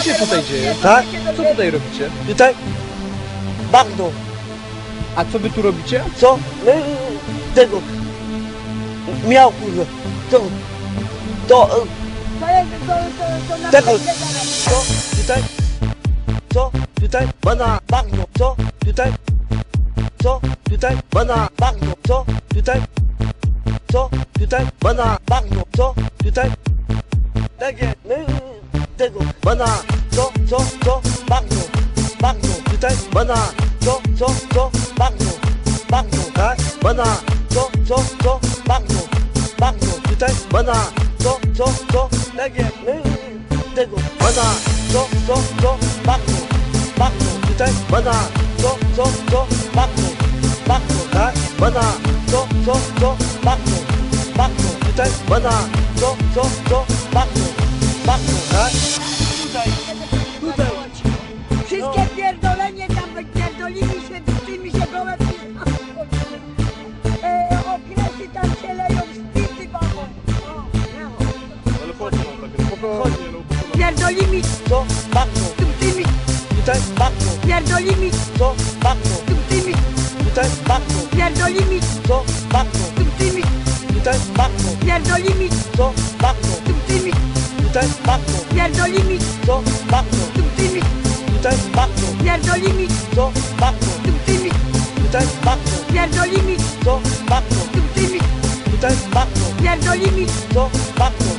się tutaj dzieje? Tak? Co tutaj robicie? Tutaj? Bagno. A co wy tu robicie? Co? No, tego. Miał kurwa. To. To. e, To jest, to, to, to na Tego. Co? Tutaj? Co? Tutaj? Mana. Bagno. Co? Tutaj? Co? Tutaj? Mana. Bagno. Co? Tutaj? Co? Tutaj? Mana. Bagno. Co? Tutaj? 走走走慢走慢走就在慢走走走慢走慢走来慢走走走走走走走那个那个慢走慢走慢走就在慢走慢走走走就在慢走慢走慢走走走慢走慢走慢走就在慢走走走慢走慢走就在慢走慢走慢走慢走慢 Pierdolimi Co? Bagno. tymi, Tutaj? Bagno. pierdolimi Co? Bagno. tymi, Tutaj? Bagno. pierdolimi Co? Bagno. tymi, Tutaj? Bagno. pierdolimi Co? Bagno. tymi, Tutaj? Bagno. pierdolimi Co? Bagno. tymi, Tutaj? Bagno. pierdolimi Co? Bagno. tymi, Tutaj? Bagno. pierdolimi Co? Bagno. tymi, Tutaj? Bagno. pierdolimi Co? Bagno.